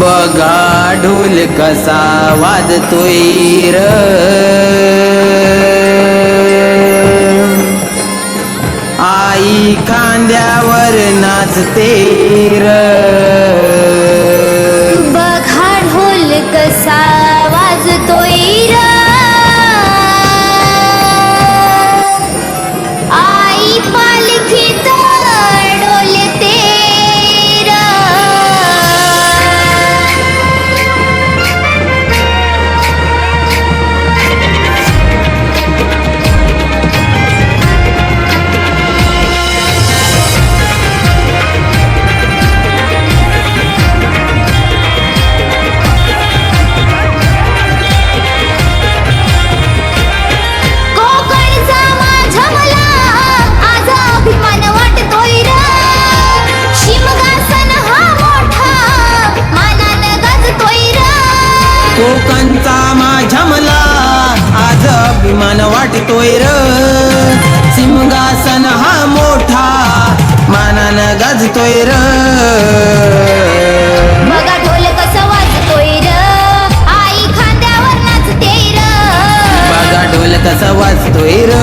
बघा ढोल कसा वाजतोय र? आई खांद्यावर नाचते र? वाटतोय र. सिंहासन हा मोठा मानानं गाजतोय र. बघा ढोल कसं वाजतोय र? आई खांद्यावर नाचते र. बघा ढोल कसा वाजतोय र?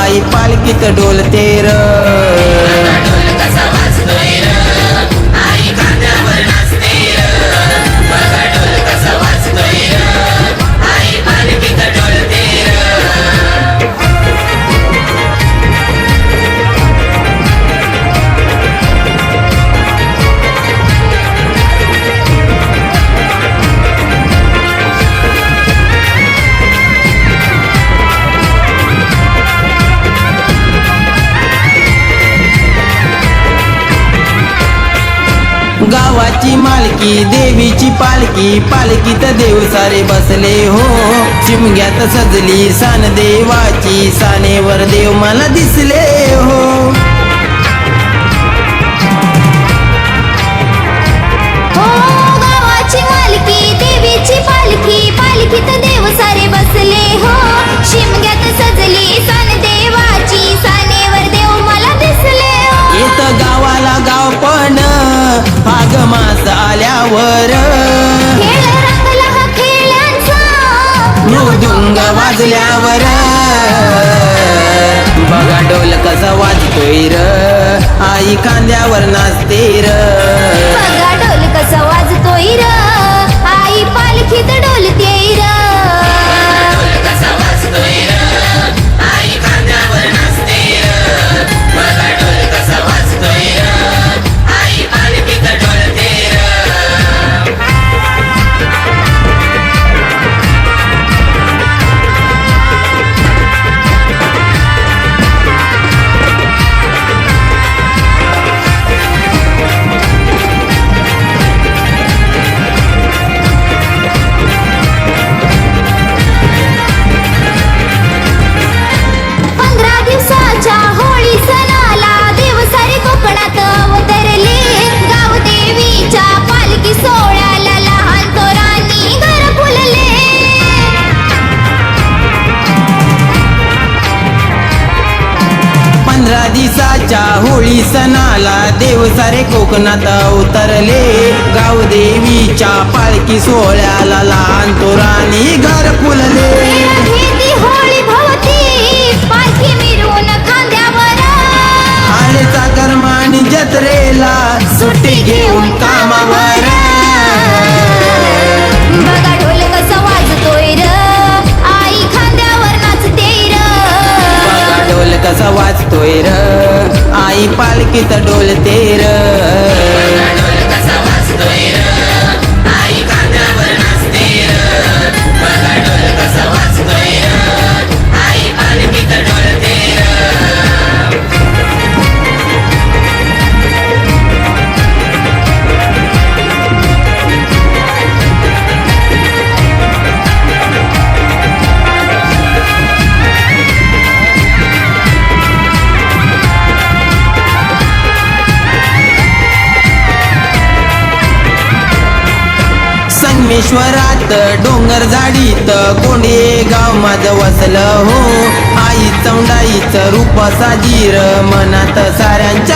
आई पालखीत डोलते र. पालकी देवीची पालखी पालखीत देव सारे बसले हो. चिमग्यात सजली सान देवाची सानेवर देव मला दिसले हो हो. खेळ्यांचा मृदुंग वाजल्यावर. बघा डोल कसा वाजतोय र. आई खांद्यावर नाचते र. बघा ढोल कसा वाजतोय र. आई पालखीत डोलते र. दिवसाच्या होळी सणाला देव सारे कोकणात उतरले. गाव देवीच्या पालखी सोहळ्याला लहान तोरानी घर फुलले. मानी जत्रेला सुट्टी घेऊन कामावर. बघा ढोल कसं वाजतोय र आई खांद्यावर नाचते र. बघा डोल कसा वाजतोय र. आई पालखीत डोलते र रामेश्वरात डोंगर झाडीत कोंडे गाव माझं वसलं हो. आई चौंडाईच रूप साजीर मनात साऱ्यांच्या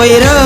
কইরা